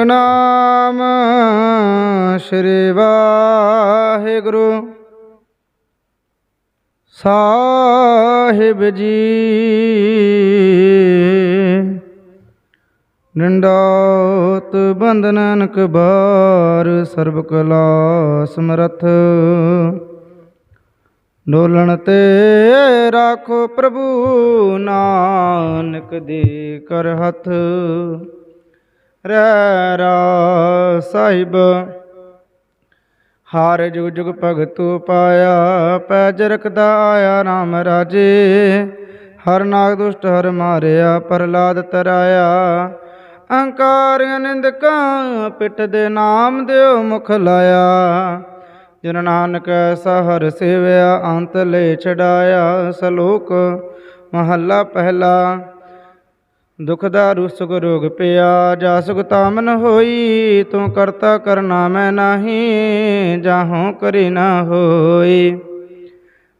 ਸਤਨਾਮ ਸ੍ਰੀ ਵਾਹਿਗੁਰੂ। ਸਾਹਿਬ ਜੀ, ਨਿੰਡਾਤ ਬੰਦਨਨ ਕਬਾਰ ਸਰਬ ਕਲਾ ਸਮਰਥ। ਡੋਲਣ ਤੇ ਰਾਖੋ ਪ੍ਰਭੂ ਨਾਨਕ ਦੇ ਕਰ ਹੱਥ। ਰਹਿ ਰਾ ਸਾਹਿਬ। ਹਾਰ ਜੁਗ ਜੁਗ ਭਗਤੂ ਪਾਇਆ ਪੈਜ ਰਖਦਾ ਆਇਆ RAM ਰਾਜੇ। ਹਰ ਨਾਗ ਦੁਸ਼ਟ ਹਰ ਮਾਰਿਆ, ਪ੍ਰਹਲਾਦ ਤਰਾਇਆ। ਅਹੰਕਾਰ ਨਿੰਦਕਾਂ ਪਿੱਠ ਦੇ ਨਾਮ ਦਿਓ ਮੁਖ ਲਾਇਆ। ਜਿਨ ਨਾਨਕ ਐਸਾ ਹਰ ਸੇਵਿਆ, ਅੰਤ ਲੈ ਛਡਾਇਆ। ਸਲੋਕ ਮਹੱਲਾ ਪਹਿਲਾ। ਦੁਖ ਦਾਰੂ ਸੁਖ ਰੋਗ ਪਿਆ, ਜਾ ਸੁਖ ਤਾਮਨ ਹੋਈ, ਤੂੰ ਕਰਤਾ ਕਰਨਾ ਮੈਂ ਨਾਹੀ ਜਾਹੋਂ ਕਰੀ ਨਾ ਹੋਈ।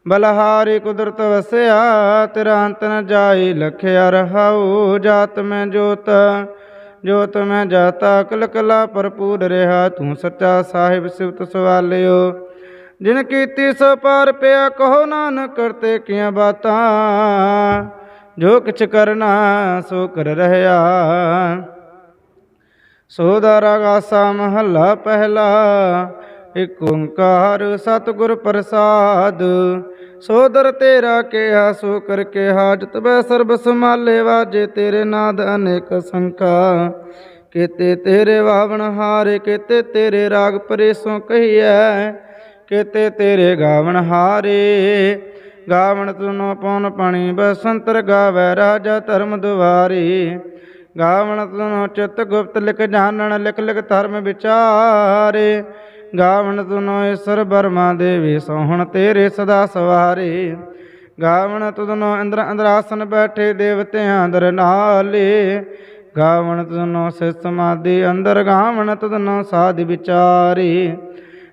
ਬਲਹਾਰੀ ਕੁਦਰਤ ਵਸਿਆ, ਤੇਰਾ ਅੰਤ ਨ ਜਾਈ, ਲਖਿਆ ਰਹਾਉ, ਜਾਤ ਮੈਂ ਜੋਤ ਜੋਤ ਮੈਂ ਜਾਤਾ ਕਲ ਕਲਾ ਭਰਪੂਰ ਰਿਹਾ, ਤੂੰ ਸੱਚਾ ਸਾਹਿਬ ਸਿਵਤ ਸਵਾਲਿਓ। ਜਿਨ ਕੀਤੀ ਸੋ ਪਾਰ ਪਿਆ, ਕਹੋ ਨਾਨਕ, ਕਰਤੇ ਕੀਆਂ ਬਾਤਾਂ। ਜੋ ਕਿਛ ਕਰਨਾ ਸੋ ਕਰ ਰਹਿਆ। ਸੋ ਦਾ ਮਹੱਲਾ ਪਹਿਲਾ, ਇਕ ਓੰਕਾਰ ਸਤਿਗੁਰ ਪ੍ਰਸਾਦ। ਸੋਦਰ ਤੇਰਾ ਕਿਹਾ, ਸੋ ਕਰ ਕੇ ਹਾਜਤ ਬੈ ਸਰਬ ਸਮਾਲੇ ਵਾਜੇ ਤੇਰੇ ਨਾਦ ਅਨੇਕ ਸੰਖਾ। ਕਿਤੇ ਤੇਰੇ ਵਾਵਣ ਹਾਰੇ, ਕਿਤੇ ਤੇਰੇ ਰਾਗ ਪਰੇ ਪਰੇਸੋਂ ਕਹੀਐ, ਕਿਤੇ ਤੇਰੇ ਗਾਵਣ ਹਾਰੇ। ਗਾਵਣ ਤੁਨੋ ਪਉਨ ਪਾਣੀ, ਬਸੰਤਰ ਗਾਵੈ ਰਾਜਾ ਧਰਮ ਦੁਆਰੀ। ਗਾਵਣ ਤੁਨੋ ਚਿਤ ਗੁਪਤ ਲਿਖ ਜਾਣਨ, ਲਿਖ ਲਿਖ ਧਰਮ ਵਿਚਾਰੇ। ਗਾਵਣ ਤੁਨੋ ਈਸ਼ਰ ਬਰਮਾ ਦੇਵੀ, ਸੋਹਣ ਤੇਰੇ ਸਦਾ ਸਵਾਰੇ। ਗਾਵਣ ਤੁਧਨੋ ਇੰਦਰ ਅੰਦਰਾਸਨ ਬੈਠੇ ਦੇਵਤਿਆਂ ਦਰ ਨਾਲੇ। ਗਾਵਣ ਤੁਧਨੋ ਸਿ ਸਮਾਧੀ ਅੰਦਰ ਗਾਵਣ ਤੁਧਨੋ ਸਾਧ ਵਿਚਾਰੀ।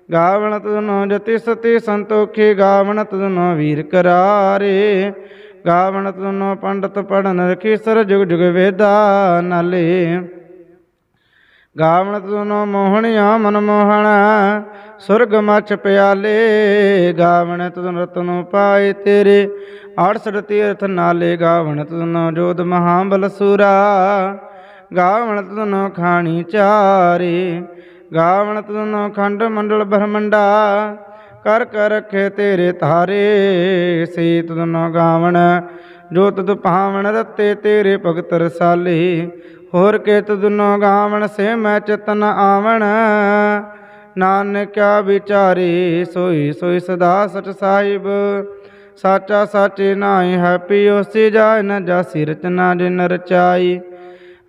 ਗਾਵਣ ਤੁਧਨੋ ਜਤੀ ਸਤੀ ਸੰਤੋਖੀ, ਗਾਵਣ ਤੁਧਨੋ ਵੀਰ ਕਰਾਰੇ। ਗਾਵਣ ਤੁਧਨੋ ਪੰਡਤ ਪੜਨ ਰਖੀ ਸਰ ਜੁਗ ਜੁਗ ਵੇਦਾ ਨਾਲੇ। ਗਾਵਣ ਤੁਨੋ ਮੋਹਣਿਆ ਮਨ ਮੋਹਣਾ, ਸੁਰਗ ਮਚ ਪਿਆਲੇ। ਗਾਵਣ ਤੁਨ ਰਤਨੋ ਪਾਏ ਤੇਰੇ 68 ਤੀਰਥ ਨਾਲੇ। ਗਾਵਣ ਤੁਨੋ ਜੋਧ ਮਹਾਬਲ ਸੂਰਾ, ਗਾਵਣ ਤੁਨੋ ਖਾਣੀ ਚਾਰੇ। ਗਾਵਣ ਤੁਨੋ ਖੰਡ ਮੰਡਲ ਬ੍ਰਹਮੰਡਾ, ਕਰ ਕਰ ਰਖੇ ਤੇਰੇ ਧਾਰੇ ਸੇ ਤੁਨੋ ਗਾਵਣ, ਜੋ ਤੁਧ ਭਾਵਨ ਰਤੇ ਤੇਰੇ ਭਗਤ ਰਸਾਲੇ, ਹੋਰ ਕੇ ਤੁਧਨੋ ਗਾਵਣ ਸੇ ਮੈਂ ਚਤਨ ਆਵਣ। ਨਾਨਕਿਆ ਵਿਚਾਰੇ, ਸੋਈ ਸੋਈ ਸਦਾ ਸਚ ਸਾਹਿਬ, ਸਾਚਾ ਸਾਚੇ ਨਾਹੀ ਹੈ ਪਿਓ ਸੇ ਜਾਇ ਨ ਜਾਸੀ ਰਚਨਾ ਜਿਨ ਰਚਾਈ।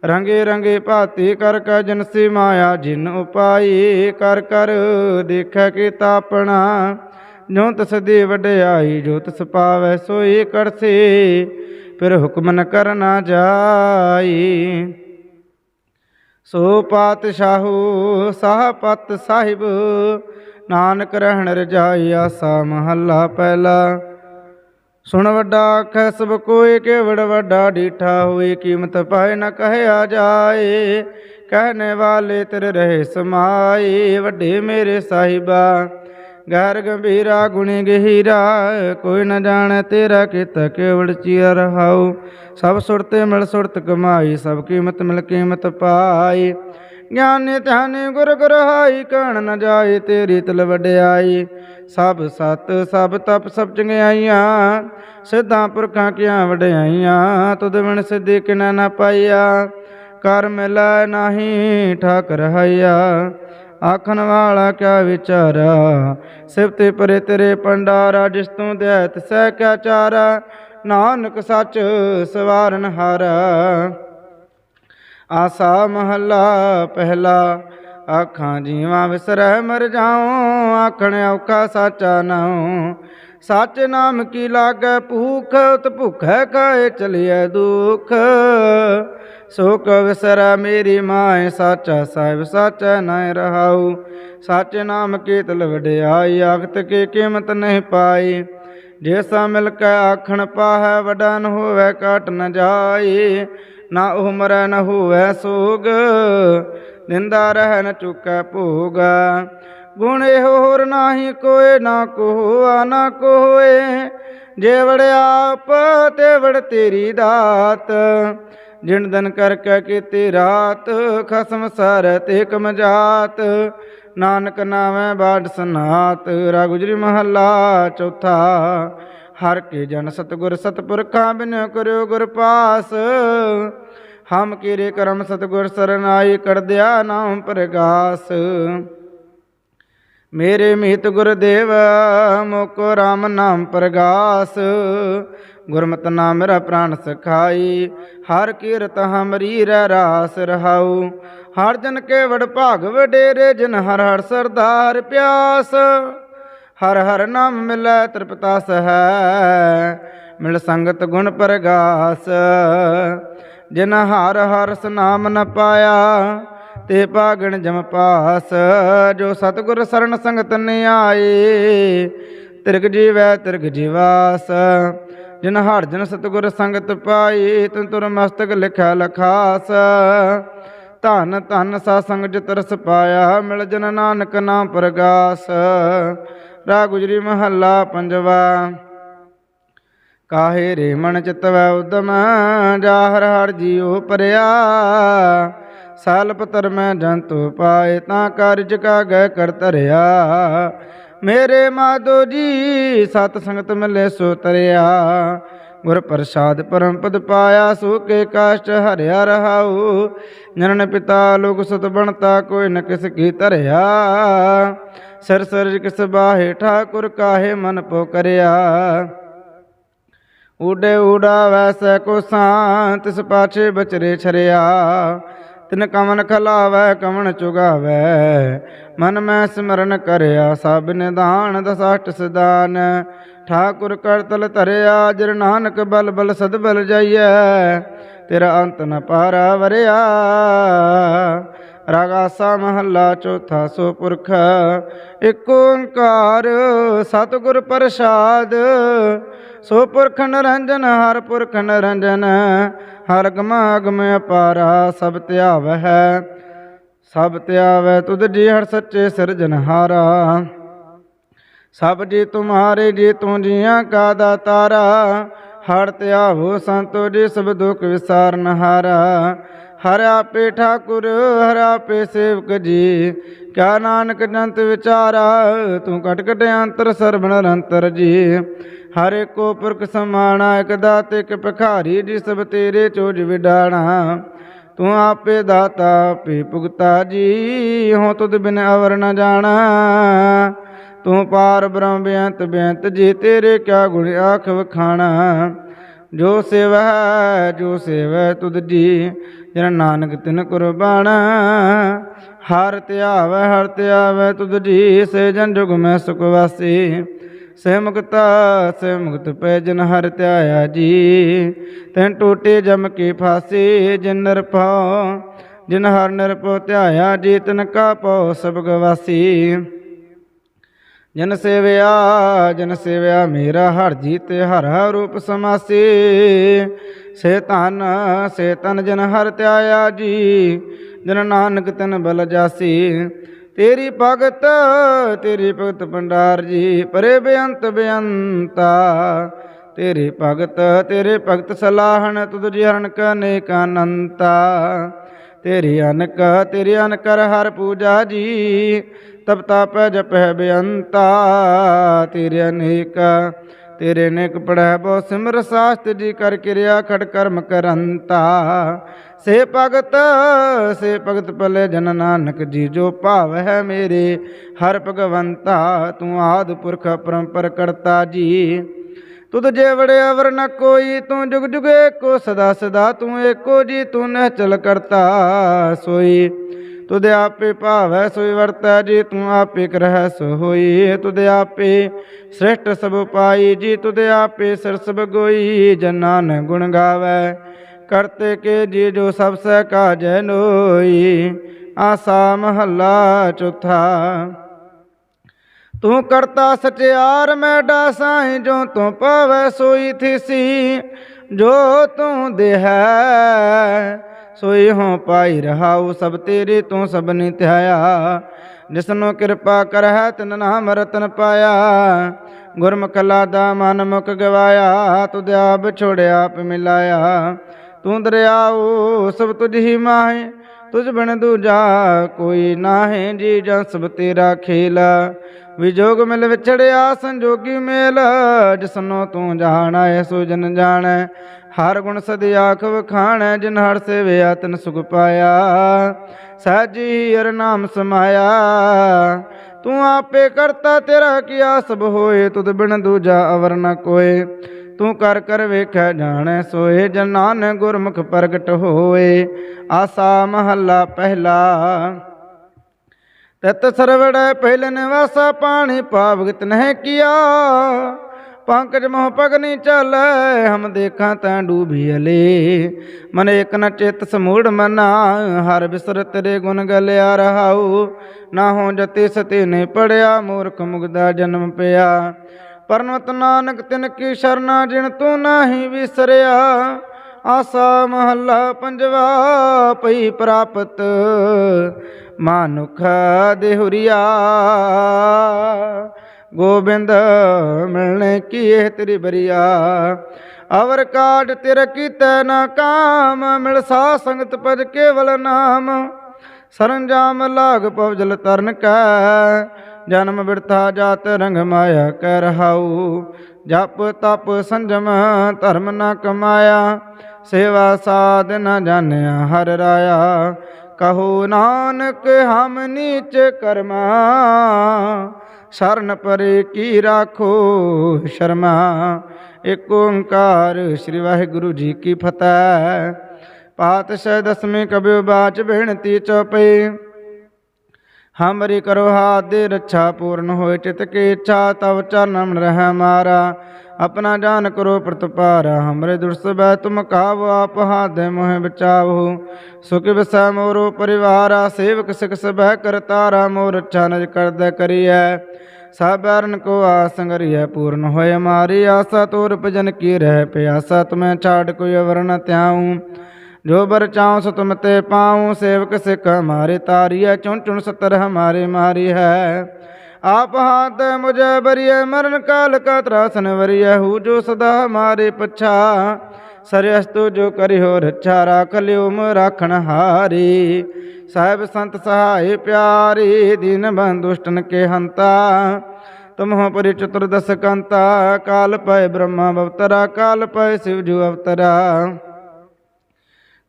ਰੰਗੇ ਰੰਗੇ ਭਾਤੀ ਕਰ ਕੈ ਜਨਸੀ ਮਾਇਆ, ਜਿਨ ਉਪਾਈ ਕਰ ਕਰ ਦੇਖੈ ਕੀ ਤਾਪਣਾ ਜੋ ਤਸ ਦੀ ਵਡਿਆਈ, ਜੋ ਤਸ ਪਾਵੈ ਸੋਈ ਕਰਸੇ, ਫਿਰ ਹੁਕਮ ਨ ਕਰਨਾ ਜਾਈ। ਸੋ ਪਾਤਸ਼ਾਹੂ ਸਾਹਪਤ ਸਾਹਿਬ, ਨਾਨਕ ਰਹਿਣ ਰਜਾਈ ਆਸਾ ਮਹੱਲਾ ਪਹਿਲਾ। ਸੁਣ ਵੱਡਾ ਆਖੈ, ਸਭ ਕੋਇ ਕੇਵੜ ਵੱਡਾ ਡੀਠਾ ਹੋਏ, ਕੀਮਤ ਪਾਏ ਨਾ ਕਹਿਆ ਜਾਏ। ਕਹਿਣੇ ਵਾਲੇ ਤੇਰੇ ਰਹੇ ਸਮਾਏ, ਵੱਡੇ ਮੇਰੇ ਸਾਹਿਬਾ। ਗੈਰ ਗੰਭੀਰਾ, ਗੁਣੀ ਗਹੀਰਾ, ਕੋਈ ਨਾ ਜਾਣੈ ਤੇਰਾ ਕੀਤਾ ਕੇਵੜ ਚੀਰ ਰਹਾਉ। ਸਭ ਸੁਰਤੇ ਮਿਲ ਸੁਰਤ ਕਮਾਈ, ਸਭ ਕੀਮਤ ਮਿਲ ਕੀਮਤ ਪਾਈ ਗਿਆਨੀ ਧਿਆਨੇ ਗੁਰ ਗੁਰ ਹਾਈ ਕਣ ਨ ਜਾਏ ਤੇਰੀ ਤਲ ਵਡਿਆਈ। ਸਭ ਸਤ, ਸਭ ਤਪ, ਸਭ ਚੰਗਿਆਈਆਂ, ਸਿੱਧਾਂ ਪੁਰਖਾਂ ਕੀਆਂ ਵਡਿਆਈਆਂ, ਤੁਧ ਬਿਨ ਸਿੱਧੀ ਕਿਨਾ ਨ ਪਾਈਆ। ਕਰ ਮਿਲੈ ਨਾਹੀ ਠਾਕ ਰਹਾਈਆ ਆਖਣ ਵਾਲਾ ਕਿਆ ਵਿਚਾਰਾ। ਸਿਫਤੇ ਪਰੇ ਤੇਰੇ ਪੰਡਾਰਾ, ਜਿਸ ਤੂੰ ਦਇਤ ਸਹਿ ਕਿਆ ਚਾਰਾ। ਨਾਨਕ ਸੱਚ ਸਵਾਰਨ ਹਾਰਾ। ਆਸਾ ਮਹੱਲਾ ਪਹਿਲਾ ਆਖਾਂ ਜੀਵਾਂ ਵਿਸਰੈ ਮਰ ਜਾਉ, ਆਖਣ ਔਖਾ ਸਾਚਾ ਨਾਉ। ਸੱਚ ਨਾਮ ਕੀ ਲਾਗੈ ਭੂਖ, ਉਤ ਭੁਖੈ ਕਾਏ ਚਲਿਐ ਦੁਖ। ਸੋਕ ਵਿਸਰੈ ਮੇਰੀ ਮਾਏ, ਸਾਚਾ ਸਾਹਿਬ ਸਾਚਾ ਨਹਿ ਰਹਾਉ। ਸੱਚ ਨਾਮ ਕੀ ਤਲ ਵਡਿਆਈ ਆਖਤ ਕੀ ਕੀਮਤ ਨਹੀਂ ਪਾਈ। ਜੇਸਾ ਮਿਲ ਕੇ ਆਖਣ ਪਾਹੈ, ਵਡਾ ਨ ਹੋਵੇ ਕਾਟ ਨ ਜਾਈ। ਨਾ ਉਹ ਮਰੈ ਨ ਹੋਵੇ ਸੋਗ ਦਿੰਦਾ ਰਹਿ ਨ ਚੁੱਕੈ ਭੋਗ। ਗੁਣ ਇਹੋ ਹੋਰ ਨਾਹੀ ਕੋਏ, ਨਾ ਕੋਆ, ਨਾ ਕੋਏ। ਜੇ ਵੜ ਆਪ ਤੇ ਵੜ ਤੇਰੀ ਦਾਤ। ਜਿਣ ਦਿਨ ਕਰ ਕੇ ਕੀਤੀ ਰਾਤ, ਖਸਮ ਸਰ ਤੇ ਕਮਜਾਤ ਨਾਨਕ ਨਾਵੇਂ ਬਾੜ ਸਨਾਤ ਰਾ ਗੁਜਰੀ ਮਹੱਲਾ ਚੌਥਾ। ਹਰ ਕੇ ਜਨ ਸਤਗੁਰ ਸਤਪੁਰਖਾਂ ਬਿਨ ਕਰਿਓ ਗੁਰ ਪਾਸ। ਹਮ ਕੀਰੇ ਕਰਮ ਸਤਗੁਰ ਸਰਨਾਈ ਕਰਦਿਆ ਨਾਮ ਪ੍ਰਗਾਸ। ਮੇਰੇ ਮੀਤ ਗੁਰਦੇਵ ਮੋਕੋ ਰਾਮ ਨਾਮ ਪ੍ਰਗਾਸ। ਗੁਰਮਤਿ ਨਾਮ ਮੇਰਾ ਪ੍ਰਾਨ ਸਖਾਈ, ਹਰ ਕੀਰਤ ਹਮਰੀ ਰਹਿ ਰਾਸ ਰਹਾਉ। ਹਰ ਜਨ ਕੇ ਵਡ ਭਾਗ ਵਡੇਰੇ, ਜਿਨ ਹਰ ਹਰ ਸਰਦਾਰ ਪਿਆਸ। ਹਰ ਹਰ ਨਾਮ ਮਿਲੈ ਤ੍ਰਿਪਤਾ ਸਹੈ ਮਿਲ ਸੰਗਤ ਗੁਣ ਪ੍ਰਗਾਸ। ਜਿਨ ਹਰ ਹਰ ਨਾਮ ਨ ਪਾਇਆ, ਤੇ ਭਾਗਣ ਜਮ ਪਾਸ। ਜੋ ਸਤਗੁਰ ਸਰਣ ਸੰਗਤ ਨ ਆਏ ਤਿਰਗ ਜੀਵੈ ਤਿਰਗ ਜੀਵਾਸ। ਜਿਨ ਹਰ ਜਨ ਸਤਗੁਰ ਸੰਗਤ ਪਾਈ, ਤਨ ਤੁਰ ਮਸਤਕ ਲਿਖਿਆ ਲਖਾਸ। ਧਨ ਧਨ ਸਾ ਸੰਗ ਜਿਤ ਰਸ ਪਾਇਆ, ਮਿਲ ਜਨ ਨਾਨਕ ਨਾਮ ਪ੍ਰਗਾਸ। ਰਾ ਗੁਜਰੀ ਮਹੱਲਾ ਪੰਜਵਾ। ਕਾਹੇ ਰੇ ਮਨ ਚਿਤਵੈ ਉਦਮ, ਜਾ ਹਰ ਹਰ ਜੀਉ ਪਰਿਆ। ਸਾਲ ਪਤਰ ਮੈਂ ਜੰਤੂ ਪਾਏ, ਤਾਂ ਕਾਰਜ ਕਾ ਗੈ ਕਰ ਧਰਿਆ। ਮੇਰੇ ਮਾਧੋ ਜੀ, ਸਤ ਸੰਗਤ ਮਿਲੇ ਸੋ ਤਰਿਆ। ਗੁਰ ਪ੍ਰਸਾਦ ਪਰਮ ਪਦ ਪਾਇਆ, ਸੋ ਕਾਸ਼ਟ ਹਰਿਆ ਰਹਾਉ। ਜਨਨ ਪਿਤਾ ਲੋਕ ਸੁਤ ਬਣਤਾ, ਕੋਈ ਨ ਕਿਸ ਕੀ ਧਰਿਆ। ਸਰ ਸਰਜ ਕਿਸ ਬਾਹੇ ਠਾਕੁਰ ਕਾਹੇ ਮਨ ਪੋ ਕਰਿਆ? ਉਡੇ ਉਡਾ ਵੈਸੈ ਕੋ ਸਾਂ ਤਿਸ ਪਾਛੇ ਬਚਰੇ ਛਰਿਆ। ਤਿਨ ਕਮਨ ਖਲਾਵੈ, ਕਮਨ ਚੁਗਾਵੈ। ਮਨ ਮੈਂ ਸਿਮਰਨ ਕਰਿਆ, ਸਭ ਨਿਦਾਨ ਦਸਾਟ ਸਦਾਨ ਠਾਕੁਰ ਕਰਤਲ ਧਰਿਆ, ਜਰ ਨਾਨਕ ਬਲ ਬਲ ਸਦ ਬਲ ਜਾਈਐ। ਤੇਰਾ ਅੰਤ ਨ ਪਾਰਾ ਵਰਿਆ। ਰਾਗਾਸਾ ਮਹੱਲਾ ਚੌਥਾ ਸੋ ਪੁਰਖ ਏਕ ਓੰਕਾਰ ਸਤਿਗੁਰ ਪ੍ਰਸਾਦ। ਸੋ ਪੁਰਖ ਨਰੰਜਨ, ਹਰ ਪੁਰਖ ਨਰੰਜਨ, ਹਰ ਗਮ ਅਗਮ ਅਪਾਰਾ, ਸਭ ਧਿਆਵਹਿ ਸਭ ਧਿਆਵੈ ਤੁਧ ਜੀ ਹਰ ਸੱਚੇ ਸਿਰਜਨਹਾਰਾ ਸਭ ਜੀ ਤੁਮਾਰੇ ਜੀ ਤੂੰ ਜੀਆਂ ਕਾ ਦਾਤਾਰਾ, ਹਰ ਧਿਆਵੋ ਸੰਤੋ ਜੀ ਸਭ ਦੁਖ ਵਿਸਾਰਨ ਹਾਰਾ ਹਰ ਆਪੇ ਠਾਕੁਰ ਹਰ ਆਪੇ ਸੇਵਕ ਜੀ। ਕਿਆ ਨਾਨਕ ਜੰਤ ਵਿਚਾਰਾ, ਤੂੰ ਕਟ ਕਟ ਅੰਤਰ ਸਰਬਣ ਨਿਰੰਤਰ ਜੀ। ਹਰ ਏਕੋ ਪੁਰਖ ਸਮਾਣਾ, ਇਕ ਦਾਤ, ਇਕ ਭਿਖਾਰੀ, ਜੀ ਸਭ ਤੇਰੇ ਚੋਜ ਵਿਡਾਣਾ। ਤੂੰ ਆਪੇ ਦਾਤਾ, ਆਪੇ ਭੁਗਤਾ ਜੀ, ਹੋ ਤੁਧ ਬਿਨ ਅਵਰ ਨ ਜਾਣਾ। ਤੂੰ ਪਾਰ ਬ੍ਰਹਮ ਬੇਅੰਤ ਬੇਅੰਤ ਜੀ, ਤੇਰੇ ਕਿਆ ਗੁਣ ਆਖ ਵਖਾਣਾ। ਜੋ ਸੇਵਾ, ਜੋ ਸੇਵੈ ਤੁਧ ਜੀ, ਜਨ ਨਾਨਕ ਤਿਨ ਕੁਰਬਾਨ। ਹਰ ਧਿਆਵੈ ਹਰ ਧਿਆਵੈ ਤੁਧ ਜੀ, ਸੇ ਜਨ ਜੁਗ ਮੈਂ ਸੁਖ ਵਾਸੀ। ਸੇ ਮੁਕਤਾ, ਸੇ ਮੁਕਤ ਪੈ ਜਨ ਹਰ ਧਿਆਇਆ ਜੀ। ਤੈਨ ਟੋਟੇ ਜਮ ਕੇ ਫਾਸੇ, ਜਿਨ ਨਰਪਾਉ ਜਿਨ ਹਰ ਨਿਰਪਉ ਧਿਆਇਆ ਜੀ, ਤਨ ਕਾ ਪਉ ਸਭ ਗਵਾਸੀ। ਜਨ ਸੇਵਿਆ ਜਨ ਸੇਵਿਆ, ਮੇਰਾ ਹਰ ਜੀਤ ਹਰ ਹਰ ਰੂਪ ਸਮਾਸੀ। ਸੇ ਧਨ, ਸੇ ਤਨ ਜਨ ਹਰ ਧਿਆਇਆ ਜੀ, ਜਨ ਨਾਨਕ ਤਨ ਬਲ ਜਾਸੀ। ਤੇਰੀ ਭਗਤ ਤੇਰੀ ਭਗਤ ਭੰਡਾਰ ਜੀ, ਪਰੇ ਬੇਅੰਤ ਬੇਅੰਤਾ। ਤੇਰੇ ਭਗਤ ਤੇਰੇ ਭਗਤ ਸਲਾਹਣ, ਤੁਧ ਜੀ ਹਰਨ ਕਨੇਕ ਅਨੰਤਾ। ਤੇਰੀ ਅਨਕ, ਤੇਰੀ ਅਨਕਰ ਹਰ ਪੂਜਾ ਜੀ ਤਬ ਤਪ ਜਪੈ ਬੇਅੰਤਾ, ਤੇਰੇ ਅਨੇਕ, ਤੇਰੇ ਨੇਕ ਪੜੈ ਬੋ ਸਿਮਰ ਸਾਸਤ ਜੀ ਕਰ ਕਿਰਿਆ ਖੜ ਕਰਮ ਕਰੰਤਾ। ਸੇ ਭਗਤ ਸੇ ਭਗਤ ਪਲੇ ਜਨ ਨਾਨਕ ਜੀ ਜੋ ਭਾਵ ਹੈ ਮੇਰੇ, ਹਰ ਭਗਵੰਤਾ ਤੂੰ ਆਦ ਪੁਰਖ ਪਰੰਪਰ ਕਰਤਾ ਜੀ। ਤੁਧ ਜੇ ਵੜਿਆ ਵਰ ਨ ਕੋਈ, ਤੂੰ ਜੁਗ ਜੁਗ ਏਕੋ ਸਦਾ ਸਦਾ ਤੂੰ ਏਕੋ ਜੀ ਤੂੰ ਨਹਿ ਚਲ ਕਰਤਾ ਸੋਈ। ਤੁਧ ਆਪੇ ਭਾਵੈ ਸੋਈ ਵਰਤੈ, ਜੀ ਤੂੰ ਆਪੇ ਕਰਹਿ ਸੋ ਹੋਈ। ਤੁਧ ਆਪੇ ਸ੍ਰਿਸ਼ਟ ਸਭ ਪਾਈ ਜੀ ਤੁਧ ਆਪੇ ਸਿਰ ਸਭ ਗੋਈ। ਜਨਾਨ ਗੁਣ ਗਾਵੈ, ਕਰਤੇ ਕੇ ਜੀ ਜੋ ਸਭ ਸਹਿ ਕਾਜੈ ਨੋਈ। ਆਸਾ ਮਹੱਲਾ ਚੌਥਾ, ਤੂੰ ਕਰਤਾ ਸਚਿਆਰ, ਮੈਡਾ ਸਾਈਂ ਜੋ ਤੂੰ ਪਾਵੈ ਸੋਈ ਥੀਸੀ। ਜੋ ਤੂੰ ਦੇਹੈ ਸੋਈ ਹੋ ਪਾਈ ਰਹਾਉ ਸਭ ਤੇਰੇ ਤੋਂ ਸਭ ਨੀ ਧਿਆਇਆ। ਜਿਸਨੂੰ ਕਿਰਪਾ ਕਰਹਿ ਤਿਨ ਨਾਮ ਰਤਨ ਪਾਇਆ। ਗੁਰਮੁਖ ਲਾਦਾ ਮਨ ਮੁਖ ਗਵਾਇਆ। ਤੁਧ ਆਪ ਛੋੜਿਆ ਆਪ ਮਿਲਾਇਆ। ਤੂੰ ਦਰਿਆਉ ਸਭ ਤੁਝ ਹੀ ਮਾਹੇ। ਤੁਝ ਬਿਨ ਦੂਜਾ ਕੋਈ ਨਾਹੀਂ। ਜੀ ਜਾਂ ਸਭ ਤੇਰਾ ਖੇਲ। ਵਿਜੋਗ ਮਿਲ ਵਿਛੜਿਆ ਸੰਜੋਗੀ ਮੇਲ। ਜਿਸਨੋ ਤੂੰ ਜਾਣੈ ਸੋ ਜਨ ਜਾਣੈ। ਹਰ ਗੁਣ ਸਦੀ ਆਖ ਵਖਾਣੈ ਜਿਨ ਹਰ ਸੇਵਿਆ ਤਨ ਸੁਖ ਪਾਇਆ। ਸਾਜੀ ਹਰ ਨਾਮ ਸਮਾਇਆ। ਤੂੰ ਆਪੇ ਕਰਤਾ ਤੇਰਾ ਕੀਆ ਸਭ ਹੋਏ, ਤੁਧ ਬਿਨ ਦੂਜਾ ਅਵਰ ਨ ਕੋਏ। ਤੂੰ ਕਰ ਕਰ ਵੇਖੈ ਜਾਣੈ ਸੋਏ, ਜਨ ਨਾਨਕ ਗੁਰਮੁਖ ਪ੍ਰਗਟ ਹੋਏ। ਆਸਾ ਮਹੱਲਾ ਪਹਿਲਾ। ਤਤ ਸਰਵੜੈ ਪਹਿਲ ਨਿਵਾਸਾ, ਪਾਣੀ ਪਾਵਗਤ ਨਹਿ ਕੀਆ। ਪੰਕਜ ਮੋਹ ਪਗਨੀ ਚੱਲੈ, ਹਮ ਦੇਖਾਂ ਤੈਂ ਡੂਬੀ ਅਲੇ। ਮਨ ਇਕ ਨ ਚਿਤ ਸਮੂੜ ਮਨਾ, ਹਰ ਬਿਸਰ ਤੇਰੇ ਗੁਣ ਗਲਿਆ ਰਹਾਉ। ਨਾ ਹੋ ਜਤੀ ਸਤੀ ਨੇ ਪੜਿਆ, ਮੂਰਖ ਮੁਗਦਾ ਜਨਮ ਪਿਆ। ਪਰਨਵਤ ਨਾਨਕ ਤਿਨ ਕੀ ਸ਼ਰਨਾ, ਜਿਨ ਤੂੰ ਨਾਹੀ ਵਿਸਰਿਆ। ਆਸਾ ਮਹੱਲਾ ਪੰਜਵਾ, ਪਈ ਪ੍ਰਾਪਤ ਮਾਨੁਖ ਦੇਹੁਰੀਆ। ਗੋਬਿੰਦ ਮਿਲਣੇ ਕੀ ਇਹ ਤੇਰੀ ਬਰੀਆ। ਅਵਰ ਕਾਟ ਤਿਰ ਕੀਤੈ ਨਾ ਕਾਮ, ਮਿਲ ਸਾ ਸੰਗਤ ਪਦ ਕੇਵਲ ਨਾਮ। ਸਰੰਜਾਮ ਲਾਗ ਪਵਜਲ ਤਰਨ ਕੈ, ਜਨਮ ਬਿਰਥਾ ਜਾਤ ਰੰਗ ਮਾਇਆ ਕਹਿ ਰਹਾਉ। ਜਪ ਤਪ ਸੰਜਮ ਧਰਮ ਨਾ ਕਮਾਇਆ, ਸੇਵਾ ਸਾਧ ਨ ਜਾਣਿਆ ਹਰ ਰਾਇਆ। ਕਹੋ ਨਾਨਕ ਹਮ ਨੀਚ ਕਰਮਾ ਸ਼ਰਨ ਪਰੇ ਕੀ ਰਾਖੋ ਸ਼ਰਮਾ ਏਕ ਓੰਕਾਰ ਸ੍ਰੀ ਵਾਹਿਗੁਰੂ ਜੀ ਕੀ ਫਤਿਹ। ਪਾਤਸ਼ਾਹ ਦਸਵੇਂ ਕਬਿਓ ਬਾਚ ਬੇਨਤੀ ਚਉਪਈ ਹਮਰੀ ਕਰੋ ਹਾਥ ਦੇ ਰੱਛਾ ਪੂਰਨ ਹੋਏ, ਚਿਤ ਕੀ ਇੱਛਾ ਤਵ ਚਰਨਮ ਰਹਿ ਮਾਰਾ। ਆਪਣਾ ਜਾਨ ਕਰੋ ਪ੍ਰਤਪਾਰਾ, ਹਮਰੇ ਦੁਰਸਬੈ ਤੁਮ ਕਾਵ ਆਪ ਹਾਦੇ ਮੋਹਿ ਬਚਾਵੋ। ਸੁਖ ਵਿਸੈ ਮੋਰੋ ਪਰਿਵਾਰਾ, ਸੇਵਕ ਸਿਖ ਸਭੈ ਕਰਤਾਰਾ ਮੋਰ ਰੱਛਾ ਨਜ ਕਰਦੈ ਕਰੀਐ। ਸਭ ਅਰਨ ਕੋ ਆਸੰਗਰੀਐ ਪੂਰਨ ਹੋਏ ਮਾਰੀ ਆਸਾ, ਤੋਰ ਭਜਨ ਕੀ ਰਹਿ ਪਿਆਸਾ, ਤੁਮੈ ਛਾੜ ਕੋਈ ਅਵਰਨ ਨ ਧਿਆਉ। ਜੋ ਬਰ ਚਾਉ ਸੋ ਤੁਮ ਤੇ ਪਾਉ, ਸੇਵਕ ਸਿਖ ਹਮਾਰੇ ਤਾਰੀਐ ਚੁਣ ਚੁਣ ਸਤਰ ਹਮਾਰੇ ਮਾਰੀ ਹੈ। ਆਪ ਹਾਥ ਮੁਝੇ ਬਰੀਏ ਮਰਨ ਕਾਲ ਕਾ ਤਰਾਸਨ ਵਰੀਏ ਹੂ ਜੋ ਸਦਾ ਹਮਾਰੇ ਪਛਾ। ਸਰਯਸਤੂ ਜੋ ਕਰਿਓ ਰੱਛਾ, ਰਾਖ ਲਿਓ ਮ ਰਾਖਣ ਹਾਰੀ। ਸਾਹਿਬ ਸੰਤ ਸਹਾਈ ਪਿਆਰੀ, ਦੀਨ ਬੰਦੁਸ਼ਟਨ ਕੇ ਹੰਤਾ। ਤੁਮਹੁ ਪਰਿ ਚਤੁਰਦਸ ਕੰਤਾ, ਕਾਲ ਪੈ ਬ੍ਰਹਮਾ ਅਵਤਰਾ, ਕਾਲ ਪੈ ਸਿਵ ਜੂ ਅਵਤਰਾ।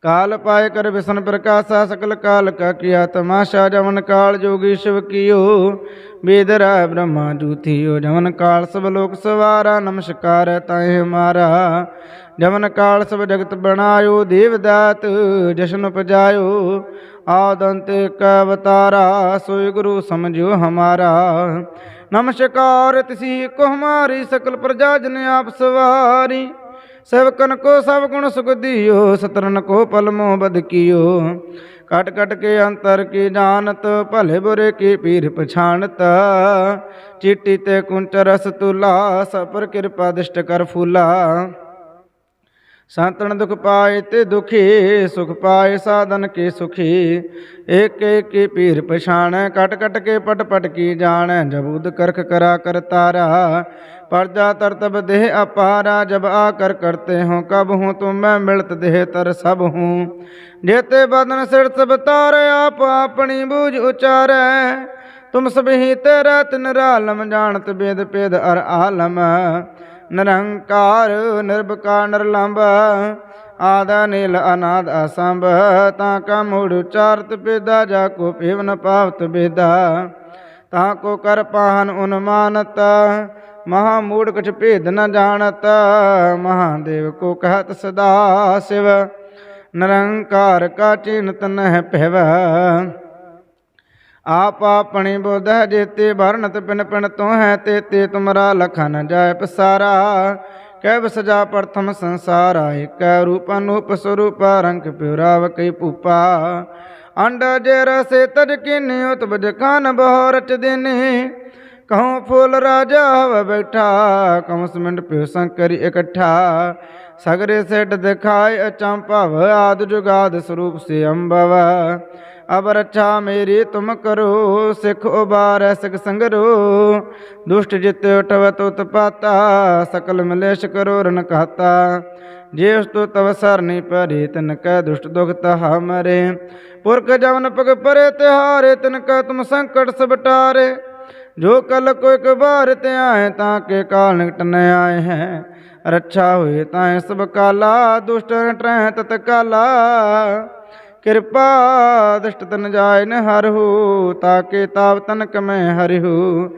ਕਾਲ ਪਾਏ ਕਰ ਵਿਸ਼ਨ ਪ੍ਰਕਾਸ਼ਾ, ਸਕਲ ਕਾਲ ਕਾ ਕੀਆ ਤਮਾਸ਼ਾ ਜਮਨ ਕਾਲ ਜੋਗੀ ਸ਼ਿਵ ਕੀਓ। ਬੇਦਰਾ ਬ੍ਰਹਮਾ ਜੂਥੀਓ ਜਮਨ ਕਾਲ ਸਭ ਲੋਕ ਸਵਾਰਾ, ਨਮਸਕਾਰ ਤਾਏ ਹਮਾਰਾ ਜਮਨ ਕਾਲ ਸਭ ਜਗਤ ਬਣਾਇਓ ਦੇਵਦਾਤ ਜਸ਼ਨ ਉਪਜਾਇਓ। ਆਦੰਤ ਕ ਅਵਤਾਰਾ, ਸੋਈ ਗੁਰੂ ਸਮਝਿਓ ਹਮਾਰਾ। ਨਮਸਕਾਰ ਤਿਸੀ ਕੋ ਹਮਾਰੀ, ਸਕਲ ਪ੍ਰਜਾ ਜਨ ਆਪ ਸਵਾਰੀ। ਸੇਵਕਨ ਕੋ ਸਭ ਗੁਣ ਸੁਖ ਦਿਓ, ਸਤਰਨ ਕੋ ਪਲਮੋ ਬਦ ਕਟ ਕਟ ਕੇ ਅੰਤਰ ਕੀ ਜਾਣਤ, ਭਲੇ ਬੁਰੇ ਕੀ ਪੀਰ ਪਛਾਨਤ ਚੀਟੀ ਤੇ ਕੁੰਚ ਰਸ ਤੁਲਾ ਸਪਰ ਕਿਰਪਾ ਦਿਸ਼ਟ ਕਰ ਫੂਲਾ। ਸੰਤਨ ਦੁਖ ਪਾਏ ਤੇ ਦੁਖੀ, ਸੁਖ ਪਾਏ ਸਾਧਨ ਕੇ ਸੁਖੀ। ਏਕ ਏਕ ਕੀ ਪੀਰ ਪਛਾਣ ਕਟ ਕਟ ਕੇ ਪਟ ਪਟ ਕੀ ਜਾਣੈ ਜਬੂਦ ਕਰਖ ਕਰਾ ਕਰ ਤਾਰਾ ਪਰਜਾ ਤਰਤਬ ਦੇਹ ਅਪਾਰਾ, ਜਬ ਆ ਕਰ ਕਰਤੇ ਹੋ ਕਬ ਹੂੰ ਤੁਮ ਮੈਂ ਮਿਲਤ ਦੇਹ ਤਰ ਸਭ ਹੂੰ ਜੇਤੇ ਬਦਨ ਸਿਰ ਸਭ ਤਾਰੇ, ਆਪ ਆਪਣੀ ਬੂਝ ਉਚਾਰੈ। ਤੁਮ ਸਭੀ ਤੇਰਾ ਤਿਨ ਰਾਲਮ, ਜਾਣਤ ਬੇਦ ਪੇਦ ਅਰ ਆਲਮ। ਨਿਰੰਕਾਰ, ਨਿਰਭਕਾਰ ਨਿਰਲੰਭ ਆਦਾ ਨੀਲ ਅਨਾਦ ਅਸੰਭ। ਤਾਂ ਕਾ ਮੂੜ ਉਚਾਰਤ ਬੇਦਾ, ਜਾ ਕੋ ਪੇਵਨ ਪਾਵਤ ਬੇਦਾ। ਤਾਂ ਕੋ ਕਰ ਪਾਹਨ ਉਨਮਾਨਤ ਮਹਾ ਮੂੜ ਕੁਛ ਭੇਦ ਨ ਜਾਣਤ, ਮਹਾਦੇਵ ਕੋ ਕਹਤ ਸਦਾ ਸਿਵ, ਨਿਰੰਕਾਰ ਕਾ ਚਿੰਤ ਨਹਿ ਪਹਿਵ ਆਪ ਆਪਣੀ ਬੁਧ ਜੇਤੇ ਭਰਨਤ ਪਿਨ ਪਿਨ ਤੋ ਹੈ ਤੇ ਤੇ ਤੁਮਰਾ ਲਖਨ ਜਾਇ ਪਸਾਰਾ। ਕਹਿ ਸਜਾ ਪ੍ਰਥਮ ਸੰਸਾਰ, ਇਕ ਰੂਪ ਅਨੂਪ ਸਰੂਪ, ਰੰਗ ਪਿਉਰਾਵ ਕਈ ਪੂਪਾ ਅੰਡ ਜੇ ਰਸੇ ਤਜ ਕਿਨਿ ਉਤਬਜ ਖਾਨ ਬਹੁ ਰਚ ਦੇਨੇ। ਕਹਉ ਫੂਲ ਰਾਜਾ ਹਵ ਬੈਠਾ ਕਉ ਸਮਿੰਡ ਪਿਉ ਸੰਕਰੀ ਇਕੱਠਾ। ਸਗਰੇ ਸਿੱਧ ਦਿਖਾਏ ਅਚੰਭਵ ਆਦ ਜੁਗਾਦ ਸਰੂਪ ਸੇ ਅੰਭਵ ਅਬ ਰੱਛਾ ਮੇਰੀ ਤੁਮ ਕਰੋ, ਸਿਖ ਉਬਾਰੈ ਸਿਖ ਸੰਗਰੋ। ਦੁਸ਼ਟ ਜਿਤ ਉਠਵਤ ਉਤਪਾਤਾ ਸਕਲ ਮਲੇਸ਼ ਕਰੋ ਰਨ ਕਹਤਾ ਜੇ ਉਸ ਤੋ ਤਵ ਸਰਨੀ ਪਰੇ ਤਨ ਕੈ ਦੁਸ਼ਟ ਦੁਖ ਤਹਾ ਮਰੇ। ਪੁਰਖ ਜਵਨ ਪਗ ਪਰੇ ਤਿਹਾਰੇ, ਤਨ ਕੈ ਤੁਮ ਸੰਕਟ ਸਭ ਜੋ ਕਲ ਕੋ ਇੱਕ ਬਾਰ ਤੇ ਆਏ ਤਾਂ ਕੇ ਕਾਲ ਨਿਕਟ ਨ ਆਏ ਹੈ। ਰੱਛਾ ਹੋਏ ਤਾਂ ਸਭ ਕਾਲਾ ਦੁਸ਼ਟ ਟਰੈ ਤਤ ਕਾਲਾ। ਕਿਰਪਾ ਦ੍ਰਿਸ਼ਟ ਤਨ ਜਾਏ ਨ ਹਰਹੂ ਤਾਕੇ ਤਾਪ ਤਨ ਕਮੈ ਹਰਿਹੂ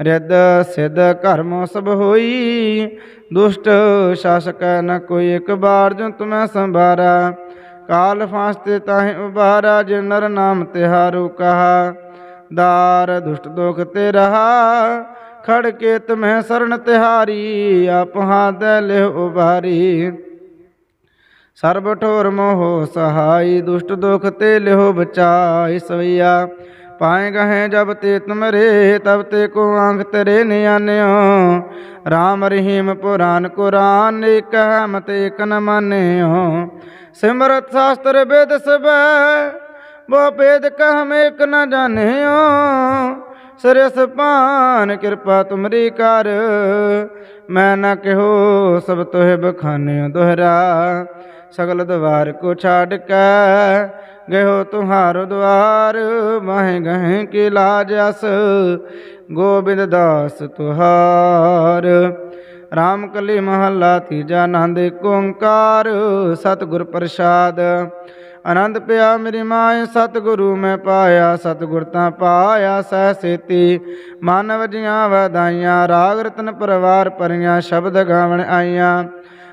ਰਿਦ ਸਿਧ ਕਰਮ ਸਭ ਹੋਈ, ਦੁਸ਼ਟ ਸ਼ਾਸਕ ਨ ਕੋਈ ਇੱਕ ਬਾਰ ਜੋ ਤੁਮੈ ਸੰਭਾਰਾ। ਕਾਲ ਫਾਸਤੇ ਤਾਹੇ ਉਬਾਰਾ, ਜੇ ਨਰ ਨਾਮ ਤਿਹਾਰੂ ਕਹਾ। ਦਾਰ ਦੁਸ਼ਟ ਦੋਖ ਤੇ ਰਹਾ ਖੜ ਕੇ ਤੁਮਹਿ ਸਰਣ ਤਿਹਾਰੀ ਆਪ ਹਾਥ ਲਿਹ ਉਬਾਰੀ ਸਰਬ ਠੋਰ ਮੋਹ ਸਹਾਈ, ਦੁਸ਼ਟ ਦੁਖ ਤੇ ਲਿਹੋ ਬਚਾਈ ਸਵਈਆ। ਪਾਏ ਗਹੇ ਜਬ ਤੇ ਤੁਮਰੇ, ਤਬ ਤੇ ਕੋ ਆਂਖ ਤੇਰੇ ਨਿਆਨਿਓ RAM ਰਹੀਮ ਪੁਰਾਨ ਕੁਰਾਨ, ਏਕ ਹੈ ਮਤ ਨ ਮਾਨਿਓ। ਸਿਮਰਤ ਸ਼ਾਸਤਰ ਵੇਦ ਸਬੈ ਬੋ ਭੇਦ ਕਹਮ ਏਕ ਨ ਜਾਣਿਓ। ਸਰਸ ਪਾਨ ਕਿਰਪਾ ਤੁਮਰੀ ਕਰ। ਮੈਂ ਨਾ ਕਿਹੋ ਸਭ ਤੋਹਿ ਬਖਾਨਿਓ ਦੁਹਰਾ। ਸਗਲ ਦਵਾਰ ਕੋ ਛਾੜ ਕੇ ਗਇਓ ਤੁਹਾਰ ਦਵਾਰ। ਮਾਹੇ ਗਹਿ ਕੀ ਲਾਜ ਅਸ, ਗੋਬਿੰਦ ਦਾਸ ਤੁਹਾਰ। ਰਾਮ ਕਲੀ ਮਹੱਲਾ ਤੀਜਾ ਨੰਦ ਏਕ ਓੰਕਾਰ। ਸਤਿਗੁਰ ਪ੍ਰਸਾਦ ਆਨੰਦ ਪਿਆ ਮੇਰੀ ਮਾਏ ਸਤਿਗੁਰੂ ਮੈਂ ਪਾਇਆ, ਸਤਿਗੁਰ ਤਾਂ ਪਾਇਆ, ਸਹਿ ਸੇਤੀ। ਮਨ ਵਜੀਆਂ ਵਧਾਈਆਂ, ਰਾਗ ਰਤਨ ਪਰਵਾਰ ਪਰੀਆਂ ਸ਼ਬਦ ਗਾਵਣ ਆਈਆਂ।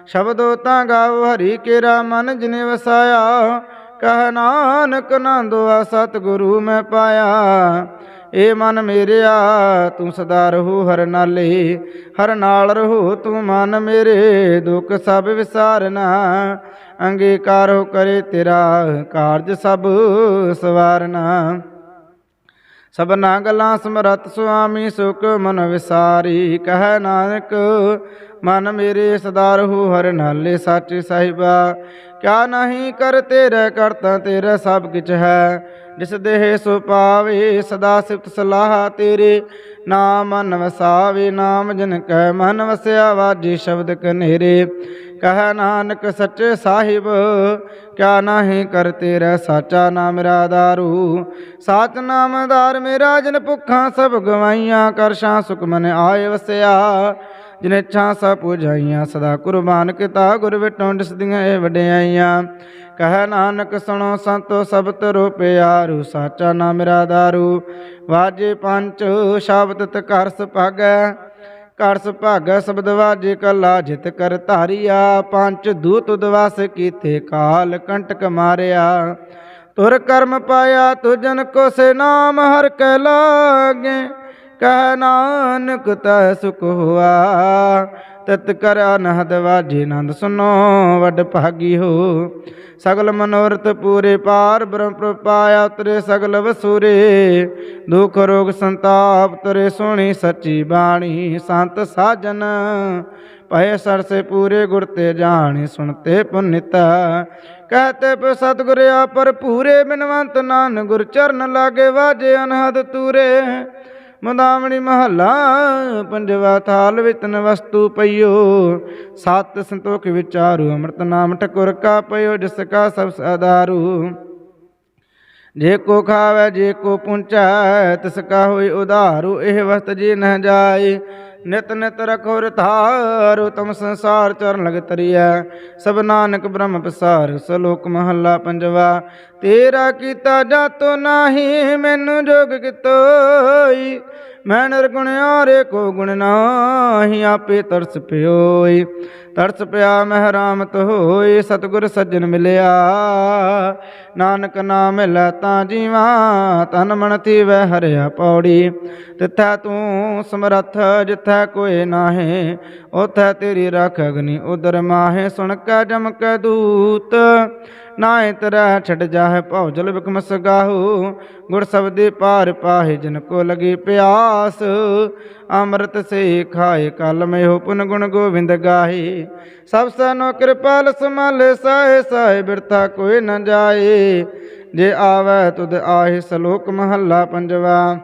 ਸ਼ਬਦੋ ਤਾਂ ਗਾਵ ਹਰੀ ਕੇਰਾ, ਮਨ ਜਿਨੇ ਵਸਾਇਆ, ਕਹ ਨਾਨਕ ਨੰਦਵਾ ਸਤਿਗੁਰੂ ਮੈਂ ਪਾਇਆ। ਏ ਮਨ ਮੇਰਿਆ, ਤੂੰ ਸਦਾ ਰਹੂ ਹਰ ਨਾਲੇ, ਹਰ ਨਾਲ ਰਹੂ ਤੂੰ ਮਨ ਮੇਰੇ, ਦੁੱਖ ਸਭ ਵਿਸਾਰਨਾ, ਅੰਗੀਕਾਰ ਹੋ ਕਰੇ ਤੇਰਾ ਕਾਰਜ ਸਭ ਸਵਾਰਨਾ। ਸਭਨਾ ਗੱਲਾਂ ਸਮਰਤ ਸੁਆਮੀ ਸੁਖ ਮਨ ਵਿਸਾਰੀ, ਕਹਿ ਨਾਨਕ, ਮਨ ਮੇਰੇ ਸਦਾ ਰਹੂ ਹਰ ਨਾਲੇ, ਸਾਚੇ ਸਾਹਿਬਾ ਕਿਆ ਨਹੀਂ ਕਰ ਤੇਰੇ ਕਰਤਾ ਤੇਰਾ ਸਭ ਕਿਛ ਹੈ। ਜਿਸ ਦੇਹ ਸੋ ਪਾਵੇ, ਸਦਾ ਸਿਫਤ ਸਲਾਹ ਤੇਰੇ। ਨਾਮ ਮਨ ਵਸਾਵੇ ਨਾਮ ਜਨ ਕੈ ਮਨ ਵਸਿਆ ਵਾਜੀ ਸ਼ਬਦ ਕਨੇਰੇ। ਕਹ ਨਾਨਕ ਸੱਚੇ ਸਾਹਿਬ, ਕਿਆ ਨਾਹੀ ਕਰ ਤੇਰਾ ਸਾਚਾ ਨਾਮ ਮੇਰਾ ਦਾਰੂ ਸਾਚ ਨਾਮਦਾਰ ਮੇਰਾ ਜਨ ਭੁੱਖਾਂ ਸਭ ਗਵਾਈਆਂ ਕਰਸ਼ਾਂ ਸੁਖ ਮਨ ਆਏ ਵਸਿਆ। ਜਿਨੇ ਇੱਛਾ ਸਭ ਪੁਜਾਈਆਂ, ਸਦਾ ਕੁਰਬਾਨ ਕੀਤਾ ਗੁਰ ਵਿਟੋਂ ਦਿਸਦੀਆਂ ਇਹ ਵਡਿਆਈਆਂ। ਕਹ ਨਾਨਕ ਸੁਣੋ ਸੰਤੋ ਸਬਤ ਤਰੋ ਪਿਆਰੂ, ਸਾਚਾ ਨਾਮ ਮੇਰਾ ਦਾਰੂ ਵਾਜੇ ਪੰਚ ਸ਼ਬਦ ਤ ਘਰ ਸੁਭਾਗੈ ਘਰ ਸੁਭਾਗੈ ਸ਼ਬਦ ਵਾਜੇ ਕਲਾ, ਜਿਤ ਕਰ ਧਾਰਿਆ, ਪੰਚ ਦੂਤ ਉਦਵਾਸ ਕੀਤੇ, ਕਾਲ ਕੰਟਕ ਮਾਰਿਆ। ਤੁਰ ਕਰਮ ਪਾਇਆ, ਤੁਜਨ ਕੋ ਸੇ ਨਾਮ ਹਰ ਕੈ ਲਾਗੇ। ਕਹਿ ਨਾਨਕ ਤੈ ਸੁਖ ਹੁਆ, ਤਤ ਕਰ ਅਨਹਦ ਵਾਜੇ ਨੰਦ ਸੁਨੋ, ਵੱਡ ਭਾਗੀ ਹੋ। ਸਗਲ ਮਨੋਰਥ ਪੂਰੇ ਪਾਰ, ਬ੍ਰਹਮ ਪ੍ਰਪਾਇਆ ਉਤਰੇ ਸਗਲ ਵਸੂਰੇ। ਦੁਖ ਰੋਗ ਸੰਤਾਪ ਤਰੇ ਸੋਹਣੀ ਸੱਚੀ ਬਾਣੀ, ਸੰਤ ਸਾਜਨ। ਪਏ ਸਰਸੇ ਪੂਰੇ ਗੁਰ ਤੇ ਜਾਣੇ, ਸੁਣਤੇ ਪੁਨਿਤਾ। ਕਹਤੇ ਪ ਸਤਿਗੁਰ ਪਰ ਪੂਰੇ ਬਿਨਵੰਤ ਨਾਨ ਗੁਰ ਚਰਨ ਲਾਗੇ ਵਾਜੇ ਅਨਹਦ ਤੂਰੇ। ਮਦਾਵਣੀ ਮਹੱਲਾ, ਪੰਜਵਾ ਥਾਲ ਵਿਤਨ ਵਸਤੂ ਪਈਓ। ਸਤ ਸੰਤੋਖ ਵਿਚਾਰੂ, ਅੰਮ੍ਰਿਤ ਨਾਮ ਠਕੁਰ ਕਾ ਪਈਓ, ਜਿਸ ਕਾ ਸਭ ਸਦਾਰੂ ਜੇ ਕੋ ਖਾਵੇ, ਜੇ ਕੋ ਪੁੰਚੈ, ਤਿਸ ਕਾ ਹੋਈ ਉਧਾਰੂ, ਇਹ ਵਸਤ ਜੀ ਨ ਜਾਏ। ਨਿਤ ਨਿਤ ਰਖੋ ਰਥਾਰ ਤਮ ਸੰਸਾਰ ਚਰਨ ਲਗ ਤਰੀਐ। ਸਭ ਨਾਨਕ ਬ੍ਰਹਮ ਪਸਾਰ, ਸਲੋਕ ਮਹੱਲਾ ਪੰਜਵਾ। ਤੇਰਾ ਕੀਤਾ ਜਾਤੋ ਨਾਹੀ, ਮੈਨੂੰ ਜੋਗ ਕਿਤੋਈ। ਮੈਂ ਨਿਰਗੁਣਿਆ ਰੇ ਕੋ ਗੁਣ ਨਾਹੀ, ਆਪੇ ਤਰਸ ਪਿਓਈ। ਤਰਸ ਪਿਆ ਮਹਿਰਾਮਤ ਹੋਈ, ਸਤਿਗੁਰ ਸੱਜਣ ਮਿਲਿਆ। ਨਾਨਕ ਨਾਮ ਲੈ ਤਾਂ ਜੀਵਾ ਤਨ ਮਨ ਵੈ ਹਰਿਆ ਪੌੜੀ। ਤਿਥੈ ਤੂੰ ਸਮਰੱਥ, ਜਿਥੈ ਕੋਈ ਨਾਹੀ ਉਥੈ ਤੇਰੀ ਰਖ ਅਗਨੀ ਉਦਰ ਮਾਹੇ ਸੁਣ ਕੈ ਜਮ ਕੈ ਦੂਤ। ਨਾਏ ਤਰੈ ਛੜ ਜਾਹੇ ਭਉ ਜਲ ਬਿਕਮ ਸਗਾਹੂ ਗੁਰ ਸਬਦੇ ਪਾਰ ਪਾਹੇ ਜਿਨ ਕੋ ਲਗੀ ਪਿਆਸ। ਅੰਮ੍ਰਿਤ ਸੇ ਖਾਏ ਕਲ ਮਹਿ ਪੁਨ ਗੁਣ ਗੋਵਿੰਦ ਗਾਹੇ। ਸਭ ਸਨੋ ਕਿਰਪਾਲ ਸਮਲ ਸਾਹੇ ਸਾਹੇ ਬਿਰਥਾ ਕੋਈ ਨ ਜਾਏ। ਜੇ ਆਵੈ ਤੁਧ ਆਹੇ ਸਲੋਕ ਮਹੱਲਾ ਪੰਜਵਾ।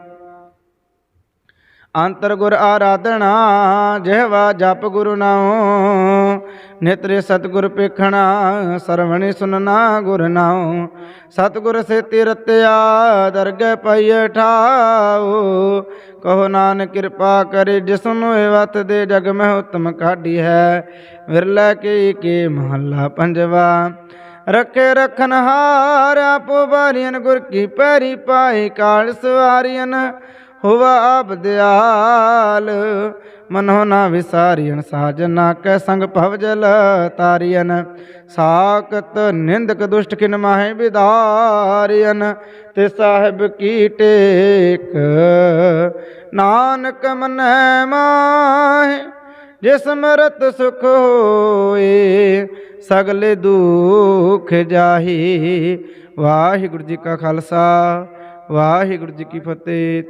ਅੰਤਰ ਗੁਰ ਆਰਾਧਣਾ ਜਿਹਵਾ ਜਪ ਗੁਰੂ ਨਾਉ। ਨਿਤਰੇ ਸਤਗੁਰ ਪੇਖਣਾ ਸਰਵਣੀ ਸੁਨਣਾ ਗੁਰ ਨਾਉ। ਸਤਗੁਰ ਸੇ ਤਿਰਤਿਆ ਦਰਗਹਿ ਪਾਈਐ ਠਾਉ। ਕਹੋ ਨਾਨਕ ਕਿਰਪਾ ਕਰੇ ਜਿਸਨੂੰ ਇਹ ਵਤ ਦੇ ਜਗ ਮਹਿ ਉਤਮ ਕਾਢੀ ਹੈ। ਵਿਰਲਾ ਕੇ ਕੇ ਮਹੱਲਾ ਪੰਜਵਾ। ਰੱਖੇ ਰਖਨ ਹਾਰ ਆਪੋ ਬਾਰੀਨ ਗੁਰ ਕੀ ਪੈਰੀ ਪਾਏ, ਕਾਲ ਸਵਾਰੀਨ ਹੁਵਾ ਆਪ ਦਿਆਲ ਮਨੋ ਨਾ ਵਿਸਾਰੀਨ ਸਾਜਨਾ ਕੈ ਸੰਗ ਭਵ ਜਲ ਤਾਰੀਨ ਸਾਕਤ ਨਿੰਦਕ ਦੁਸ਼ਟ ਕਿਨ ਮਾਹੇ ਵਿਦਾਰੀਨ ਤੇ ਸਾਹਿਬ ਕੀ ਟੇਕ ਨਾਨਕ ਮਨੈ ਮਾਹੇ ਜਿਸ ਮਰਤ ਸੁਖ ਹੋਏ ਸਗਲੇ ਦੁਖ ਜਾਹੀ ਵਾਹਿਗੁਰੂ ਜੀ ਕਾ ਖਾਲਸਾ ਵਾਹਿਗੁਰੂ ਜੀ ਕੀ ਫਤਿਹ